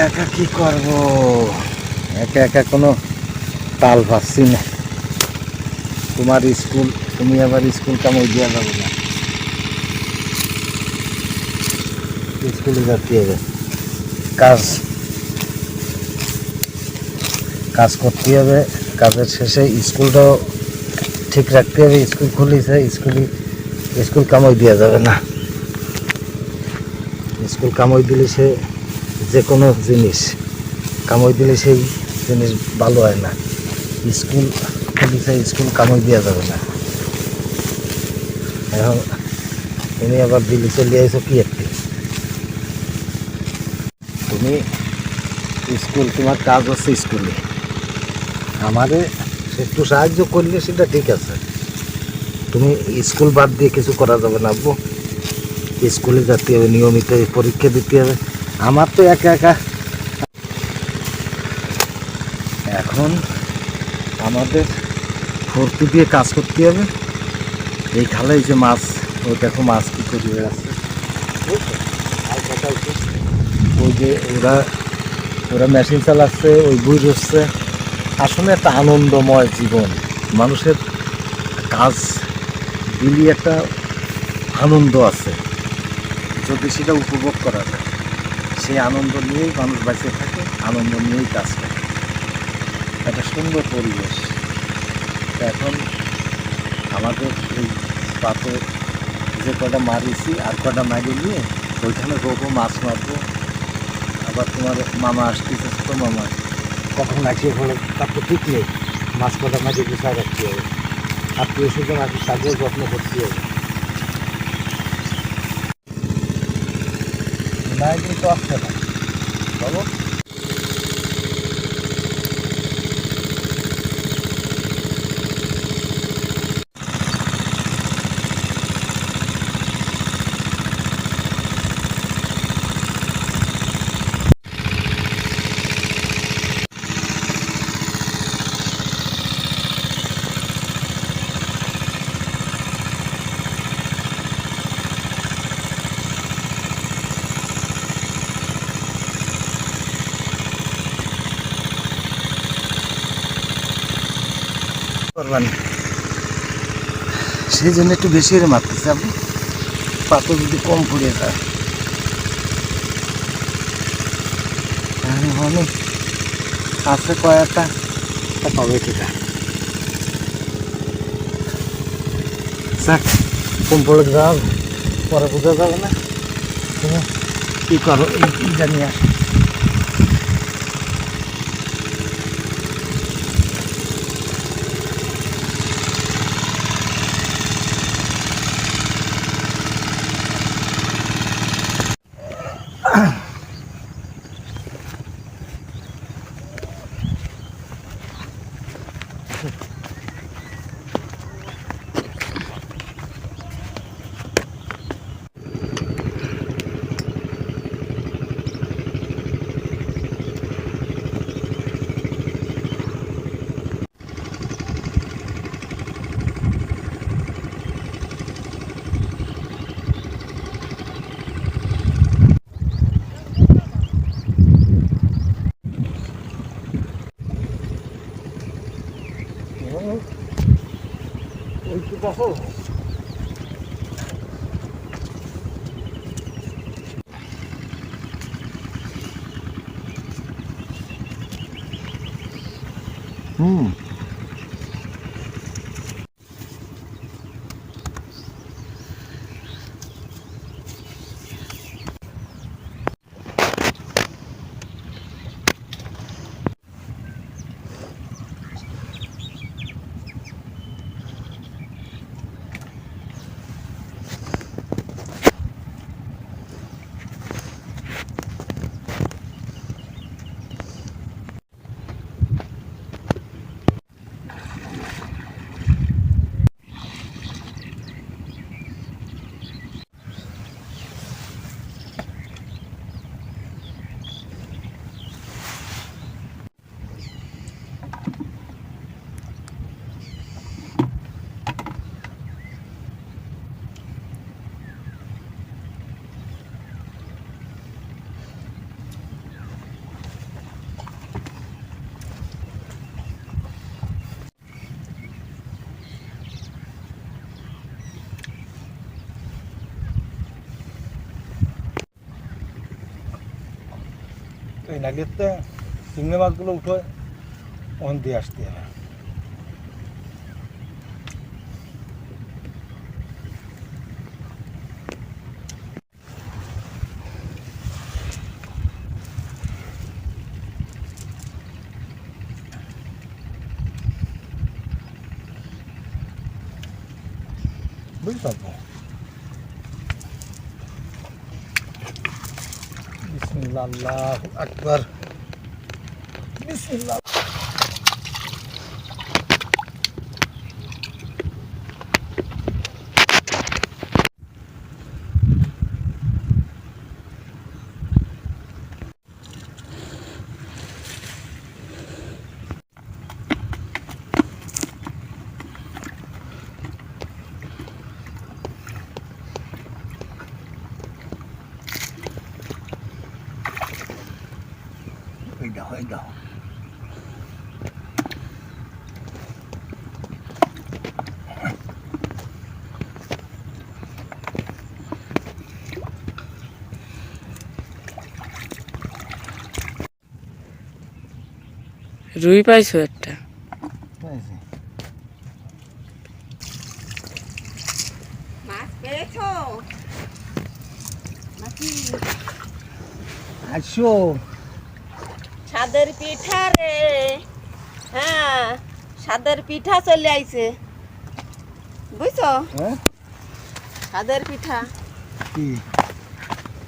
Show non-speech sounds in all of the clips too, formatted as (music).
একা একা কি করব? একা একা কোনো তাল পাচ্ছি না। তোমার স্কুল, তুমি আবার স্কুল কামড় দেওয়া যাবে না। স্কুলে যেতে হবে। কাজ কাজ করতে হবে। কাজের শেষে স্কুলটাও ঠিক রাখতে হবে। স্কুল খুলিছে স্কুলে স্কুল কামাই দেওয়া যাবে না। স্কুল কামাই দিলে সে যে কোনো জিনিস কামাই দিলে সেই জিনিস ভালো হয় না। স্কুল খুলিছে স্কুল কামাই দেওয়া যাবে না। এখন তুমি আবার দিল্লি চলে আইছো কি একটি? তুমি স্কুল, তোমার কাজ হচ্ছে স্কুলে। আমারে একটু সাহায্য করলে সেটা ঠিক আছে। তুমি স্কুল বাদ দিয়ে কিছু করা যাবে না আব্বু। স্কুলে যেতে হবে নিয়মিত পরীক্ষা দিতে হবে। আমার তো একা একা। এখন আমাদের ফুর্তি দিয়ে কাজ করতে হবে। এই খালে যে মাছ ওই দেখো মাছ কি করে হচ্ছে, ওই যে ওরা ওরা মেশিন চালাচ্ছে ওই বই হচ্ছে। আসলে একটা আনন্দময় জীবন। মানুষের কাজ দিলি একটা আনন্দ আছে। যদি সেটা উপভোগ করা যায়। সেই আনন্দ নিয়েই মানুষ বেঁচে থাকে, আনন্দ নিয়েই কাজ করে। একটা সুন্দর পরিবেশ। এখন আমাদের এই পাতে যে কটা মারিছি আর কটা মারি নিয়ে ওইখানে রোবো মাছ মারবো। আবার তোমার মামা আসতেছে তো মামা। কখন আসিয়ে ফলে তারপর ঠিক নেই। মাছ কটা মাঝে গুছায় রাখতে হবে। আত্মীয় স্বজন আর তাদের যত্ন করতে হবে। নাই কিন্তু আসছে করবেন। সেই জন্য একটু বেশি করে মারতেছে আপনি। পাতা যদি কম পড়ে যায়। অনেক আছে কয়েকটা। পাবে কিনা যাক, কম পড়ে যাও পরে বোঝা যাবে না। কি করো এই জানি আসো ওই কি দেখো হুম এই নাগেরতে চিংড়ি মাছগুলো উঠে ওখান দিয়ে আসতে হবে বুঝতে পারবো Bismillahirrahmanirrahim. Bismillah. দাও। রুই পাইছো একটা? মাছ পেয়েছ সাদের পিঠা রে। হ্যাঁ সাদের পিঠা চলে আইছে। বুঝছ? হ্যাঁ? সাদের পিঠা। কি?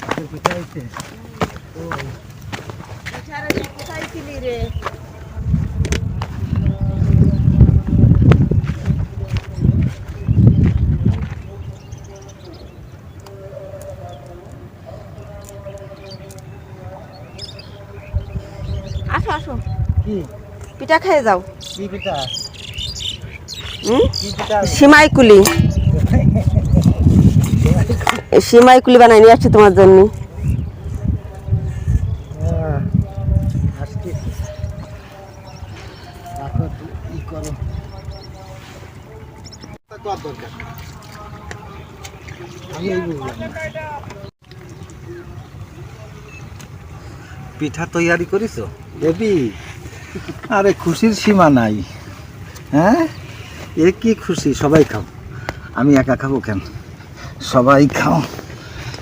সাদের পিঠা হয়েছে পিঠা রে কোথায় ছিলি রে আসো আসো কি পিঠা খেয়ে যাও। কি পিঠা? হুম? সিমাই কুলি। সিমাই কুলি বানাই নিয়ে আসছি তোমার জন্য। হ্যাঁ। পিঠা তৈয়ারি করিস দেবী আরে খুশির সীমা নাই। হ্যাঁ? এ কি খুশি? সবাই খাও। আমি একা খাব কেন? সবাই খাও।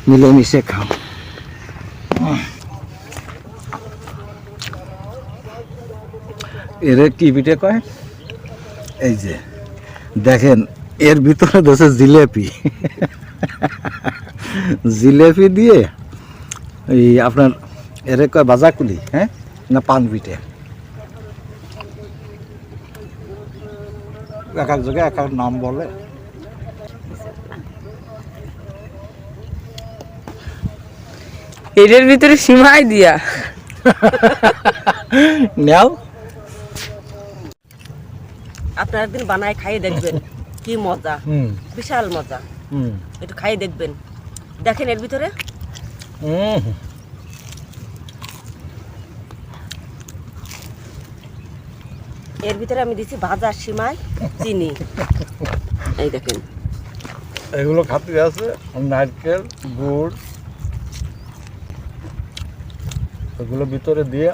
মিলেমিশে খাও। এর কি পিঠে কয়? এই যে, দেখেন, এর ভিতরে ধরছে জিলেপি। জিলেপি দিয়ে এই আপনার, এর কয় বাজাকুলি হ্যাঁ? না পান পিঠে? এক এক জায়গায় এক এক নাম বলে। এটার ভিতরে সীমাই দিয়া। নেও। আপনারা একদিন বানায় খাইয়ে দেখবেন। কি মজা। হুম। বিশাল মজা। হুম। একটু খাইয়ে দেখবেন। দেখেন এর ভিতরে। হুম। এর ভিতরে আমি দিছি ভাজা সিমাই চিনি। এই দেখেন। এগুলো খাতে আছে নারকেল গুড়। এগুলো ভিতরে দিয়ে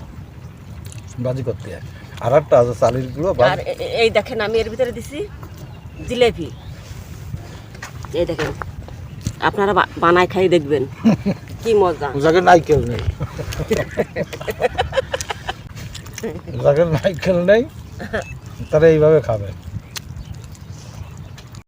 ভাজি করতে হয়। আর একটা আছে চালিশগুলো আর এ- এ- এই দেখেন আমি এর ভিতরে দিছি জিলেপি। এই দেখেন আপনারা বা- বানায় খাই দেখবেন। (laughs) কি মজা। যাকে নাইকেল নেই। যাকে নাইকেল নেই। তারা এইভাবে খাবে।